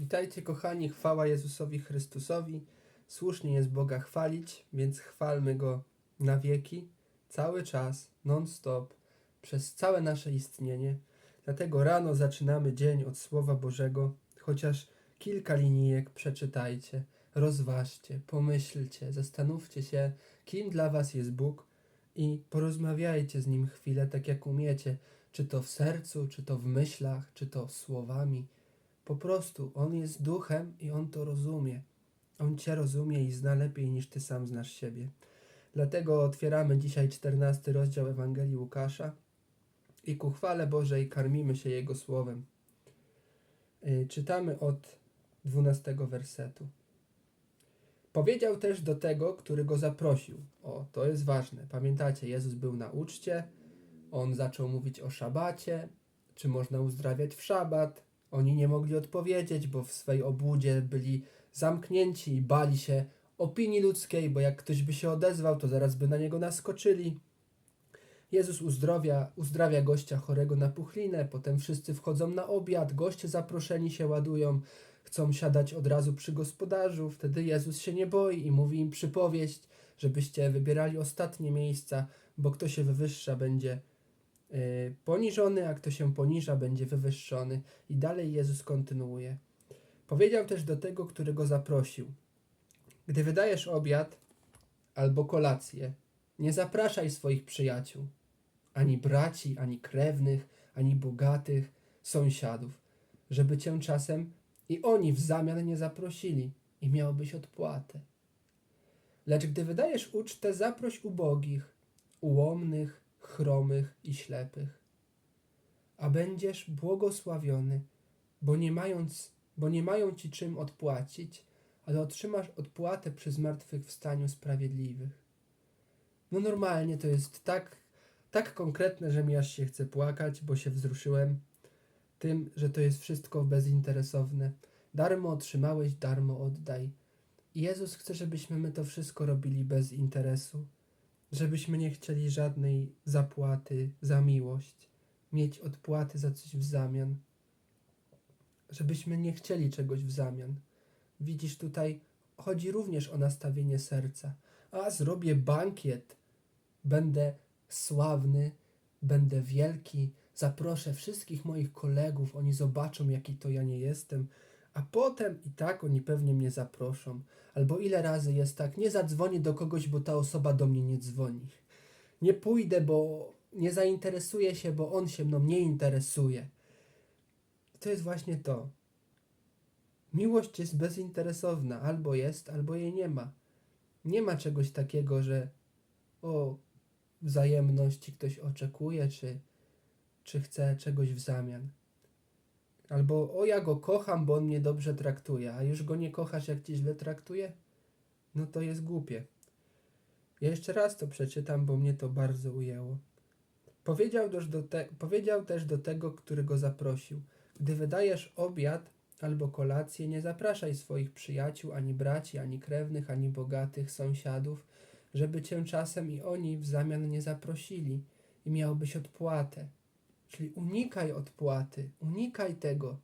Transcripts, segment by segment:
Witajcie kochani, chwała Jezusowi Chrystusowi. Słusznie jest Boga chwalić, więc chwalmy Go na wieki, cały czas, non-stop, przez całe nasze istnienie. Dlatego rano zaczynamy dzień od Słowa Bożego, chociaż kilka linijek przeczytajcie, rozważcie, pomyślcie, zastanówcie się, kim dla Was jest Bóg i porozmawiajcie z Nim chwilę, tak jak umiecie, czy to w sercu, czy to w myślach, czy to słowami. Po prostu On jest duchem i On to rozumie. On Cię rozumie i zna lepiej niż Ty sam znasz siebie. Dlatego otwieramy dzisiaj 14 rozdział Ewangelii Łukasza i ku chwale Bożej karmimy się Jego słowem. Yy, Czytamy od 12 wersetu. Powiedział też do tego, który go zaprosił. O, to jest ważne. Pamiętacie, Jezus był na uczcie, on zaczął mówić o szabacie, czy można uzdrawiać w szabat. Oni nie mogli odpowiedzieć, bo w swej obłudzie byli zamknięci i bali się opinii ludzkiej, bo jak ktoś by się odezwał, to zaraz by na niego naskoczyli. Jezus uzdrawia, uzdrawia gościa chorego na puchlinę, potem wszyscy wchodzą na obiad, goście zaproszeni się ładują, chcą siadać od razu przy gospodarzu. Wtedy Jezus się nie boi i mówi im przypowieść, żebyście wybierali ostatnie miejsca, bo kto się wywyższa, będzie poniżony, a kto się poniża, będzie wywyższony. I dalej Jezus kontynuuje. Powiedział też do tego, który go zaprosił: Gdy wydajesz obiad albo kolację, nie zapraszaj swoich przyjaciół, ani braci, ani krewnych, ani bogatych, sąsiadów, żeby cię czasem i oni w zamian nie zaprosili i miałbyś odpłatę. Lecz gdy wydajesz ucztę, zaproś ubogich, ułomnych, chromych i ślepych, a będziesz błogosławiony, bo nie mając, bo nie mają ci czym odpłacić, ale otrzymasz odpłatę przy zmartwychwstaniu sprawiedliwych. No normalnie to jest tak, tak konkretne, że mi aż się chce płakać, bo się wzruszyłem tym, że to jest wszystko bezinteresowne. Darmo otrzymałeś, darmo oddaj. Jezus chce, żebyśmy my to wszystko robili bez interesu, żebyśmy nie chcieli żadnej zapłaty za miłość, mieć odpłaty za coś w zamian, żebyśmy nie chcieli czegoś w zamian. Widzisz, tutaj chodzi również o nastawienie serca. A zrobię bankiet, będę sławny, będę wielki, zaproszę wszystkich moich kolegów, oni zobaczą, jaki to ja nie jestem, a potem i tak oni pewnie mnie zaproszą. Albo ile razy jest tak, nie zadzwonię do kogoś, bo ta osoba do mnie nie dzwoni. Nie pójdę, bo nie zainteresuję się, bo on się mną nie interesuje. To jest właśnie to. Miłość jest bezinteresowna, albo jest, albo jej nie ma. Nie ma czegoś takiego, że o wzajemności ktoś oczekuje, czy, czy chce czegoś w zamian. Albo o ja go kocham, bo on mnie dobrze traktuje, a już go nie kochasz, jak ci źle traktuje? No to jest głupie. Ja jeszcze raz to przeczytam, bo mnie to bardzo ujęło. Powiedział też, do te, powiedział też do tego, który go zaprosił: Gdy wydajesz obiad albo kolację, nie zapraszaj swoich przyjaciół, ani braci, ani krewnych, ani bogatych sąsiadów, żeby cię czasem i oni w zamian nie zaprosili i miałbyś odpłatę. Czyli unikaj odpłaty, unikaj tego.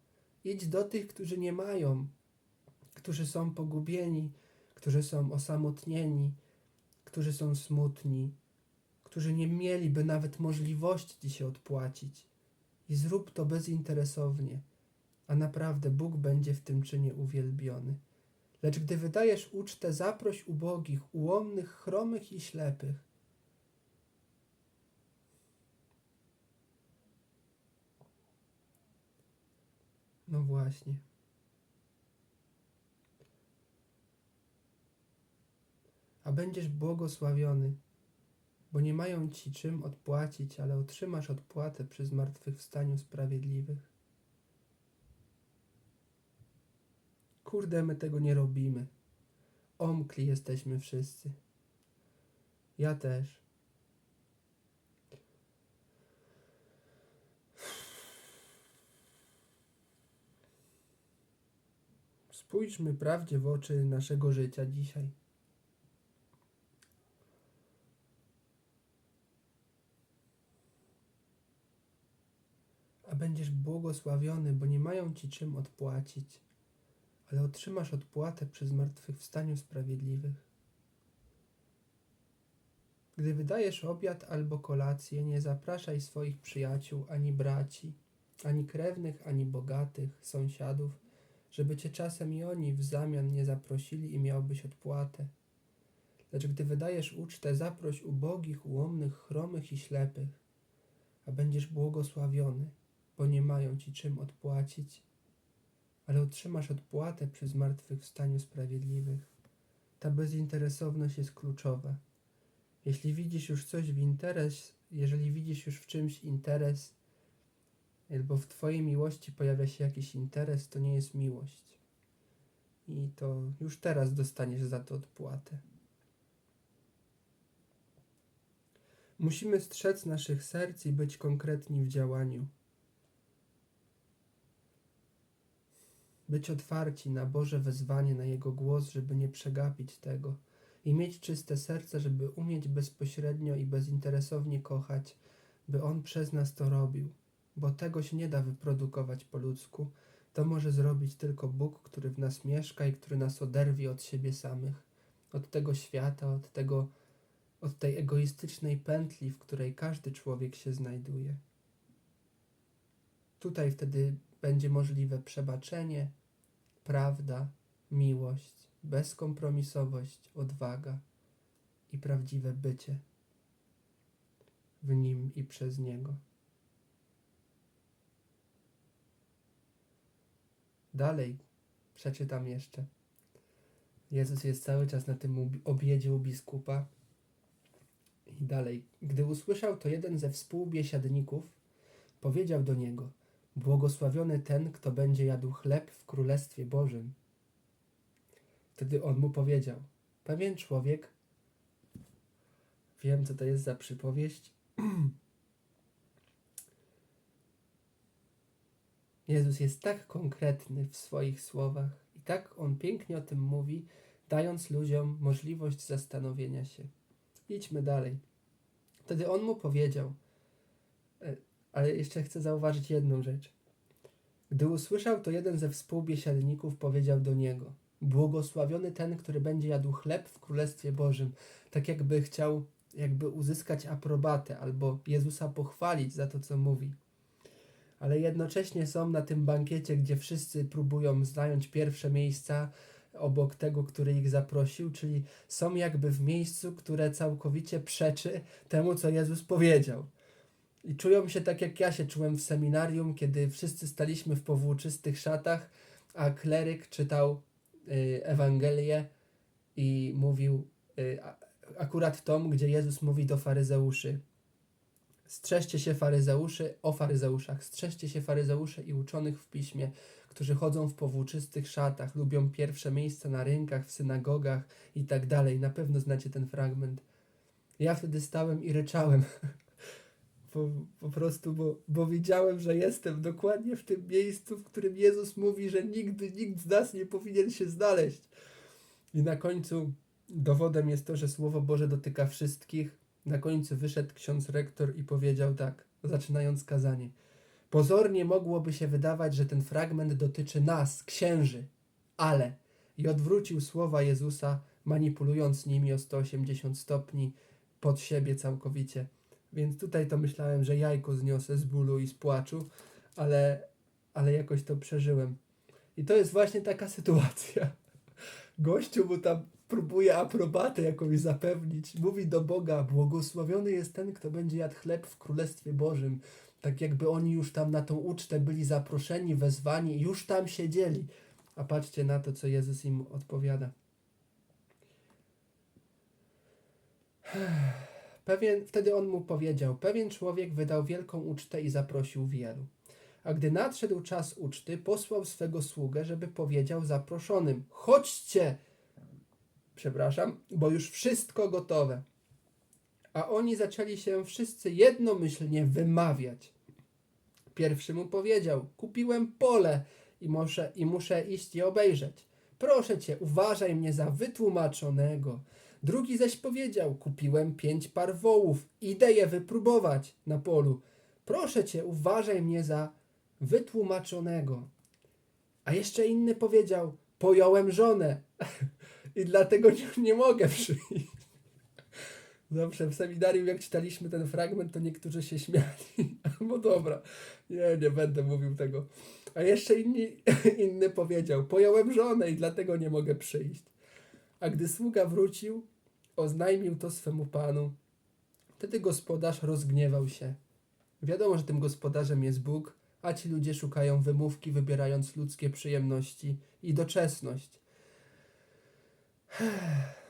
Idź do tych, którzy nie mają, którzy są pogubieni, którzy są osamotnieni, którzy są smutni, którzy nie mieliby nawet możliwości ci się odpłacić. I zrób to bezinteresownie, a naprawdę Bóg będzie w tym czynie uwielbiony. Lecz gdy wydajesz ucztę, zaproś ubogich, ułomnych, chromych i ślepych. No właśnie. A będziesz błogosławiony, bo nie mają ci czym odpłacić, ale otrzymasz odpłatę przy zmartwychwstaniu sprawiedliwych. Kurde, my tego nie robimy. Omkli jesteśmy wszyscy. Ja też. Spójrzmy prawdzie w oczy naszego życia dzisiaj. A będziesz błogosławiony, bo nie mają ci czym odpłacić. ale otrzymasz odpłatę przy zmartwychwstaniu sprawiedliwych. Gdy wydajesz obiad albo kolację, nie zapraszaj swoich przyjaciół, ani braci, ani krewnych, ani bogatych, sąsiadów, żeby cię czasem i oni w zamian nie zaprosili i miałbyś odpłatę. Lecz gdy wydajesz ucztę, zaproś ubogich, ułomnych, chromych i ślepych, a będziesz błogosławiony, bo nie mają ci czym odpłacić, ale otrzymasz odpłatę przy zmartwychwstaniu sprawiedliwych. Ta bezinteresowność jest kluczowa. Jeśli widzisz już coś w interes, jeżeli widzisz już w czymś interes, albo w Twojej miłości pojawia się jakiś interes, to nie jest miłość. I to już teraz dostaniesz za to odpłatę. Musimy strzec naszych serc i być konkretni w działaniu. Być otwarci na Boże wezwanie, na Jego głos, żeby nie przegapić tego i mieć czyste serce, żeby umieć bezpośrednio i bezinteresownie kochać, by On przez nas to robił, bo tego się nie da wyprodukować po ludzku. To może zrobić tylko Bóg, który w nas mieszka i który nas oderwie od siebie samych, od tego świata, od tego, od tej egoistycznej pętli, w której każdy człowiek się znajduje. Tutaj wtedy będzie możliwe przebaczenie, prawda, miłość, bezkompromisowość, odwaga i prawdziwe bycie w nim i przez niego. Dalej przeczytam jeszcze. Jezus jest cały czas na tym obiedzie u biskupa. I dalej. Gdy usłyszał to jeden ze współbiesiadników, powiedział do niego: Błogosławiony ten, kto będzie jadł chleb w królestwie Bożym. Wtedy on mu powiedział: Pewien człowiek, wiem co to jest za przypowieść. Jezus jest tak konkretny w swoich słowach i tak on pięknie o tym mówi, dając ludziom możliwość zastanowienia się. Idźmy dalej. Wtedy on mu powiedział, e, ale jeszcze chcę zauważyć jedną rzecz. Gdy usłyszał to jeden ze współbiesiadników, powiedział do niego: Błogosławiony ten, który będzie jadł chleb w Królestwie Bożym. Tak jakby chciał jakby uzyskać aprobatę albo Jezusa pochwalić za to, co mówi. Ale jednocześnie są na tym bankiecie, gdzie wszyscy próbują zająć pierwsze miejsca obok tego, który ich zaprosił, czyli są jakby w miejscu, które całkowicie przeczy temu, co Jezus powiedział. I czują się tak, jak ja się czułem w seminarium, kiedy wszyscy staliśmy w powłóczystych szatach, a kleryk czytał y, Ewangelię i mówił y, akurat tą, gdzie Jezus mówi do faryzeuszy. Strzeżcie się faryzeuszy, o faryzeuszach, strzeżcie się faryzeuszy i uczonych w piśmie, którzy chodzą w powłóczystych szatach, lubią pierwsze miejsca na rynkach, w synagogach i tak dalej. Na pewno znacie ten fragment. Ja wtedy stałem i ryczałem. Po, po prostu, bo, bo widziałem, że jestem dokładnie w tym miejscu, w którym Jezus mówi, że nigdy nikt z nas nie powinien się znaleźć. I na końcu dowodem jest to, że Słowo Boże dotyka wszystkich. Na końcu wyszedł ksiądz rektor i powiedział tak, zaczynając kazanie. Pozornie mogłoby się wydawać, że ten fragment dotyczy nas, księży, ale i odwrócił słowa Jezusa, manipulując nimi o 180 stopni pod siebie całkowicie. Więc tutaj to myślałem, że jajko zniosę z bólu i z płaczu, ale, ale jakoś to przeżyłem. I to jest właśnie taka sytuacja. Gościu mu tam próbuje aprobatę jakąś zapewnić. Mówi do Boga, błogosławiony jest ten, kto będzie jadł chleb w Królestwie Bożym. Tak jakby oni już tam na tą ucztę byli zaproszeni, wezwani, już tam siedzieli. A patrzcie na to, co Jezus im odpowiada. Pewien, wtedy on mu powiedział: Pewien człowiek wydał wielką ucztę i zaprosił wielu. A gdy nadszedł czas uczty, posłał swego sługę, żeby powiedział zaproszonym: Chodźcie! Przepraszam, bo już wszystko gotowe. A oni zaczęli się wszyscy jednomyślnie wymawiać. Pierwszy mu powiedział: Kupiłem pole i muszę, i muszę iść je obejrzeć. Proszę cię, uważaj mnie za wytłumaczonego. Drugi zaś powiedział: Kupiłem pięć par wołów, idę je wypróbować na polu. Proszę cię, uważaj mnie za wytłumaczonego. A jeszcze inny powiedział: pojąłem żonę i dlatego nie, nie mogę przyjść. Zawsze w seminarium, jak czytaliśmy ten fragment, to niektórzy się śmiali. No dobra, nie, nie będę mówił tego. A jeszcze inni, inny powiedział: Pojąłem żonę i dlatego nie mogę przyjść. A gdy sługa wrócił, oznajmił to swemu panu. Wtedy gospodarz rozgniewał się. Wiadomo, że tym gospodarzem jest Bóg, a ci ludzie szukają wymówki, wybierając ludzkie przyjemności i doczesność.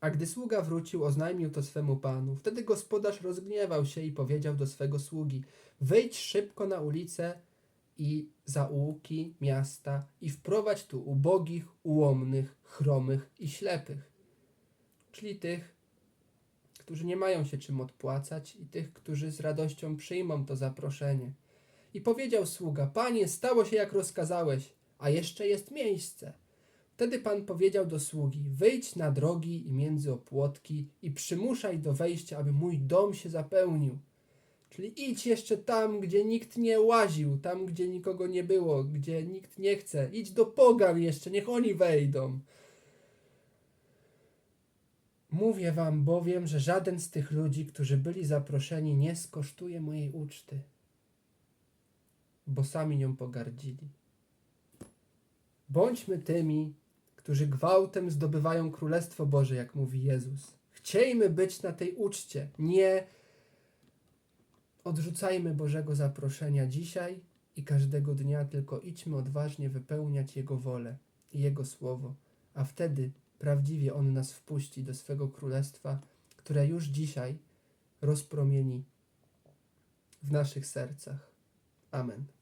A gdy sługa wrócił, oznajmił to swemu panu. Wtedy gospodarz rozgniewał się i powiedział do swego sługi: Wyjdź szybko na ulicę i zaułki miasta i wprowadź tu ubogich, ułomnych, chromych i ślepych. Czyli tych, którzy nie mają się czym odpłacać, i tych, którzy z radością przyjmą to zaproszenie. I powiedział sługa: Panie, stało się jak rozkazałeś, a jeszcze jest miejsce. Wtedy pan powiedział do sługi: Wyjdź na drogi i między opłotki i przymuszaj do wejścia, aby mój dom się zapełnił. Czyli idź jeszcze tam, gdzie nikt nie łaził, tam, gdzie nikogo nie było, gdzie nikt nie chce. Idź do pogan jeszcze, niech oni wejdą. Mówię wam bowiem, że żaden z tych ludzi, którzy byli zaproszeni, nie skosztuje mojej uczty, bo sami nią pogardzili. Bądźmy tymi, którzy gwałtem zdobywają Królestwo Boże, jak mówi Jezus. Chciejmy być na tej uczcie. Nie odrzucajmy Bożego zaproszenia dzisiaj i każdego dnia, tylko idźmy odważnie wypełniać Jego wolę i Jego słowo, a wtedy prawdziwie On nas wpuści do swego Królestwa, które już dzisiaj rozpromieni w naszych sercach. Amen.